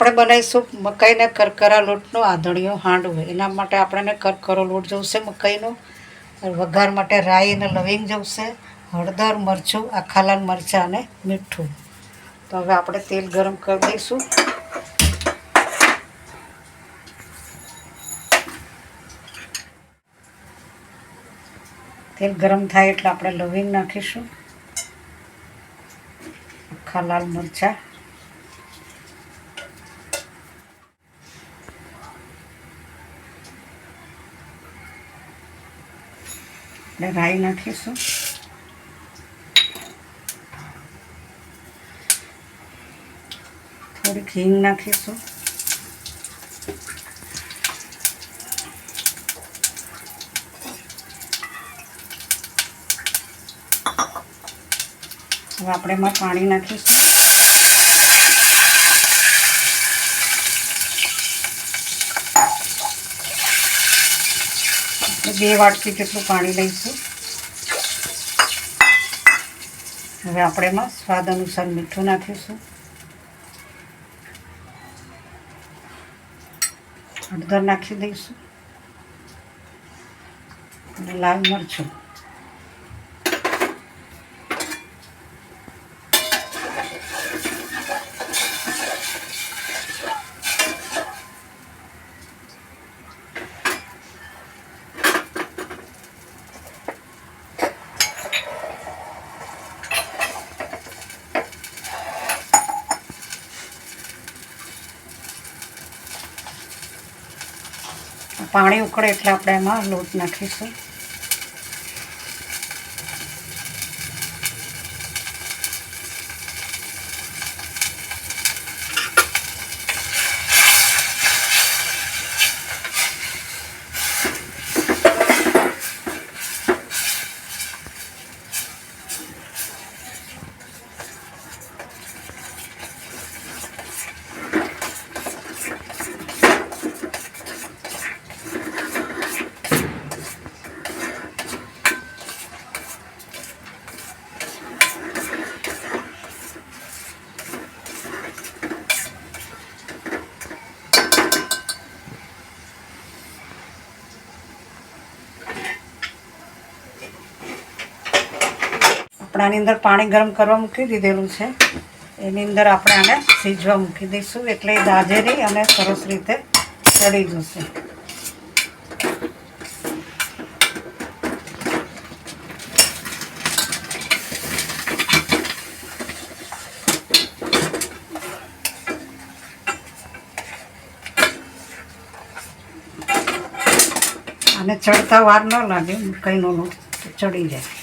આપણે બનાવીશું મકાઈને કરકરા લોટનો આધણિયો હાંડવો. એના માટે આપણને કરકરો લોટ જોઈશે મકાઈનો. વઘાર માટે રાઈ અને લવિંગ જોઈશે હળદર, મરચું, આખા લાલ મરચાં અને મીઠું. તો હવે આપણે તેલ ગરમ કરી દઈશું. તેલ ગરમ થાય એટલે આપણે લવિંગ નાખીશું. આખા લાલ મરચાં. આપણે રાઈ નાખીશું. થોડીક હિંગ નાખીશું. હવે આપણે એમાં પાણી નાખીશું. બે વાટકી જેટલું પાણી લઈશું. હવે આપણે એમાં સ્વાદ અનુસાર મીઠું નાખીશું. હળદર નાખી દઈશું. અને લાલ મરચું. પાણી ઉકળે એટલે આપણે એમાં લોટ નાખીશું. આપણાની અંદર પાણી ગરમ કરવા મૂકી દીધેલું છે. એની અંદર આપણે આને સીજવા મૂકી દઈશું. એટલે દાજે નહીં અને સરસ રીતે ચડી જશે. અને ચડતા વાર ન લાગે મકાઈનો લોટ ચડી જાય.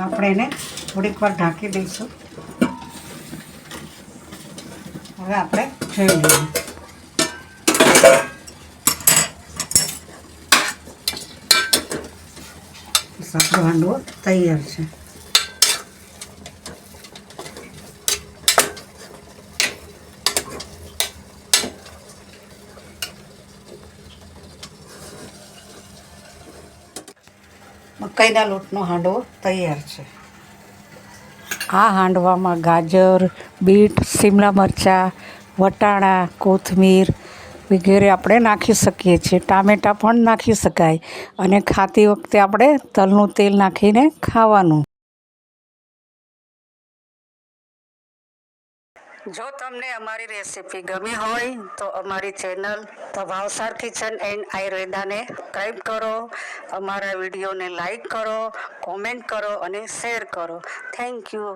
આપણે એને થોડીક વાર ઢાંકી દઈશું. હવે આપણે જોઈ લઈએ. આપણો હાંડવો તૈયાર છે. મકાઈના લોટનો હાંડવો તૈયાર છે. આ હાંડવામાં ગાજર, બીટ, શિમલા મરચાં, વટાણા, કોથમીર વગેરે આપણે નાખી શકીએ છીએ. ટામેટાં પણ નાખી શકાય અને ખાતી વખતે આપણે તલનું તેલ નાખીને ખાવાનું. જો તમને અમારી રેસીપી ગમી હોય, તો અમારી channel the Bhavsar kitchen and આયુર્વેદાને subscribe કરો, અમારા વિડીયોને લાઈક કરો કોમેન્ટ કરો અને શેર કરો. Thank you